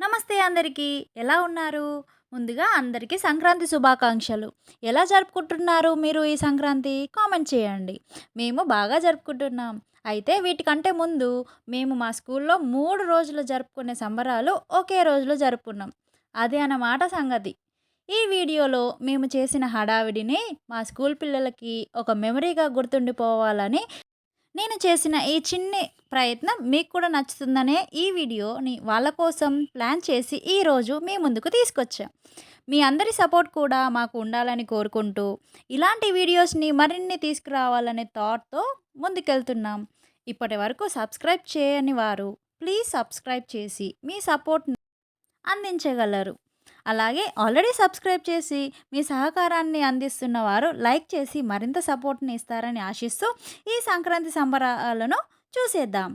నమస్తే అందరికీ. ఎలా ఉన్నారు? ముందుగా అందరికీ సంక్రాంతి శుభాకాంక్షలు. ఎలా జరుపుకుంటున్నారు మీరు ఈ సంక్రాంతి? కామెంట్ చేయండి. మేము బాగా జరుపుకుంటున్నాం. అయితే వీటికంటే ముందు మేము మా స్కూల్లో మూడు రోజులు జరుపుకునే సంబరాలు ఒకే రోజులో జరుపుకున్నాం. అదే అన్నమాట సంగతి. ఈ వీడియోలో మేము చేసిన హడావిడిని మా స్కూల్ పిల్లలకి ఒక మెమరీగా గుర్తుండిపోవాలని నేను చేసిన ఈ చిన్ని ప్రయత్నం మీకు కూడా నచ్చుతుందనే ఈ వీడియోని వాళ్ళ కోసం ప్లాన్ చేసి ఈరోజు మీ ముందుకు తీసుకొచ్చాం. మీ అందరి సపోర్ట్ కూడా మాకు ఉండాలని కోరుకుంటూ ఇలాంటి వీడియోస్ని మరిన్ని తీసుకురావాలనే థాట్తో ముందుకెళ్తున్నాం. ఇప్పటి వరకు సబ్స్క్రైబ్ చేయని వారు ప్లీజ్ సబ్స్క్రైబ్ చేసి మీ సపోర్ట్ అందించగలరు. అలాగే ఆల్రెడీ సబ్స్క్రైబ్ చేసి మీ సహకారాన్ని అందిస్తున్న వారు లైక్ చేసి మరింత సపోర్ట్ని ఇస్తారని ఆశిస్తూ ఈ సంక్రాంతి సంబరాలను చూసేద్దాం.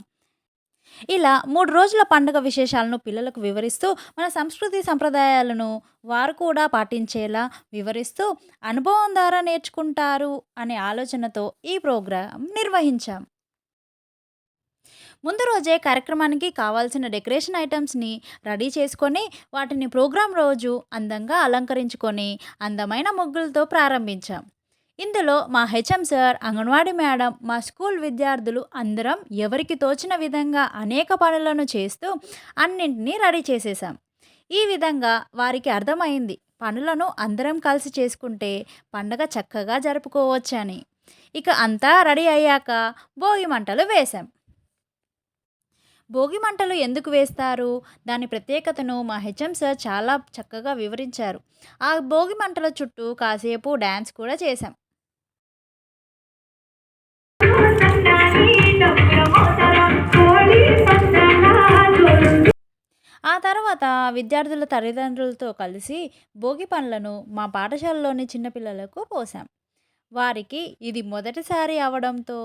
ఇలా మూడు రోజుల పండుగ విశేషాలను పిల్లలకు వివరిస్తూ మన సంస్కృతి సంప్రదాయాలను వారు కూడా పాటించేలా వివరిస్తూ అనుభవం ద్వారా నేర్చుకుంటారు అనే ఆలోచనతో ఈ ప్రోగ్రాం నిర్వహించాం. ముందు రోజే కార్యక్రమానికి కావాల్సిన డెకరేషన్ ఐటమ్స్ని రెడీ చేసుకొని వాటిని ప్రోగ్రాం రోజు అందంగా అలంకరించుకొని అందమైన ముగ్గులతో ప్రారంభించాం. ఇందులో మా హెచ్ఎం సార్ అంగన్వాడీ మేడం మా స్కూల్ విద్యార్థులు అందరం ఎవరికి తోచిన విధంగా అనేక పనులను చేస్తూ అన్నింటినీ రెడీ చేసేసాం ఈ విధంగా వారికి అర్థమైంది పనులను అందరం కలిసి చేసుకుంటే పండగ చక్కగా జరుపుకోవచ్చని. ఇక అంతా రెడీ అయ్యాక భోగి మంటలు వేశాం. భోగి మంటలు ఎందుకు వేస్తారు? దాని ప్రత్యేకతను మా హెచ్ఎం సార్ చాలా చక్కగా వివరించారు. ఆ భోగి మంటల చుట్టూ కాసేపు డ్యాన్స్ కూడా చేశాం. ఆ తర్వాత విద్యార్థుల తల్లిదండ్రులతో కలిసి భోగి పండ్లను మా పాఠశాలలోని చిన్నపిల్లలకు పోసాం. వారికి ఇది మొదటిసారి అవడంతో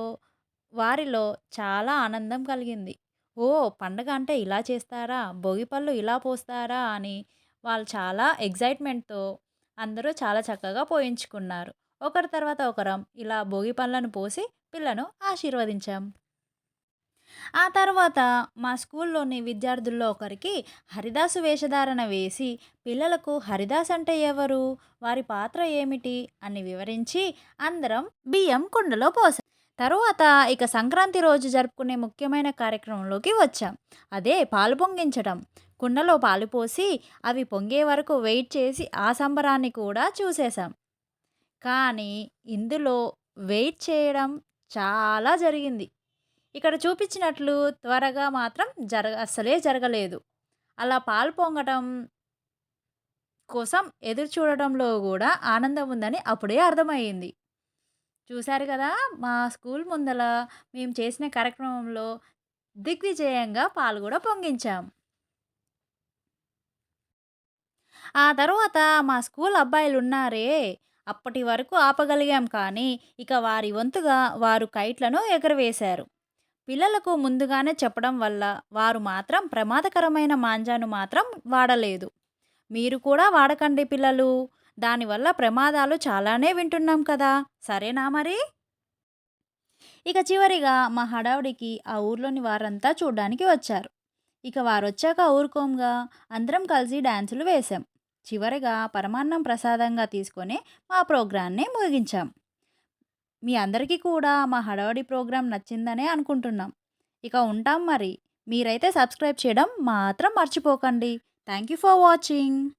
వారిలో చాలా ఆనందం కలిగింది. ఓ పండగ అంటే ఇలా చేస్తారా? భోగి పళ్ళు ఇలా పోస్తారా? అని వాళ్ళు చాలా ఎగ్జైట్మెంట్తో అందరూ చాలా చక్కగా పోయించుకున్నారు. ఒకరి తర్వాత ఒకరం ఇలా భోగి పళ్ళను పోసి పిల్లను ఆశీర్వదించాం. ఆ తర్వాత మా స్కూల్లోని విద్యార్థుల్లో ఒకరికి హరిదాసు వేషధారణ వేసి పిల్లలకు హరిదాస్ అంటే ఎవరు? వారి పాత్ర ఏమిటి? అని వివరించి అందరం బియ్యం కుండలో పోసాం. తరువాత ఇక సంక్రాంతి రోజు జరుపుకునే ముఖ్యమైన కార్యక్రమంలోకి వచ్చాం. అదే పాలు పొంగించడం కుండలో పాలు పోసి అవి పొంగే వరకు వెయిట్ చేసి ఆ సంబరాన్ని కూడా చూసేశాం. కానీ ఇందులో వెయిట్ చేయడం చాలా జరిగింది. ఇక్కడ చూపించినట్లు త్వరగా మాత్రం జరగ అస్సలే జరగలేదు. అలా పాలు పొంగటం కోసం ఎదురు చూడడంలో కూడా ఆనందం ఉందని అప్పుడే అర్థమయ్యింది. చూశారు కదా! మా స్కూల్ ముందల మేము చేసిన కార్యక్రమంలో దిగ్విజయంగా పాలు కూడా పొంగించాం. ఆ తర్వాత మా స్కూల్ అబ్బాయిలు ఉన్నారే అప్పటి వరకు ఆపగలిగాం కానీ ఇక వారి వంతుగా వారు కైట్లను ఎగరవేశారు. పిల్లలకు ముందుగానే చెప్పడం వల్ల వారు మాత్రం ప్రమాదకరమైన మాంజాను మాత్రం వాడలేదు. మీరు కూడా వాడకండి పిల్లలు! దానివల్ల ప్రమాదాలు చాలానే వింటున్నాం కదా. సరేనా మరి? ఇక చివరిగా మా హడావుడికి ఆ ఊర్లోని వారంతా చూడ్డానికి వచ్చారు. ఇక వారు వచ్చాక ఊరుకోంగా. అందరం కలిసి డ్యాన్సులు వేశాం. చివరిగా పరమాన్నం ప్రసాదంగా తీసుకొని మా ప్రోగ్రాన్ని ముగించాం. మీ అందరికీ కూడా మా హడావడి ప్రోగ్రాం నచ్చిందనే అనుకుంటున్నాం. ఇక ఉంటాం మరి. మీరైతే సబ్స్క్రైబ్ చేయడం మాత్రం మర్చిపోకండి. Thank you for watching.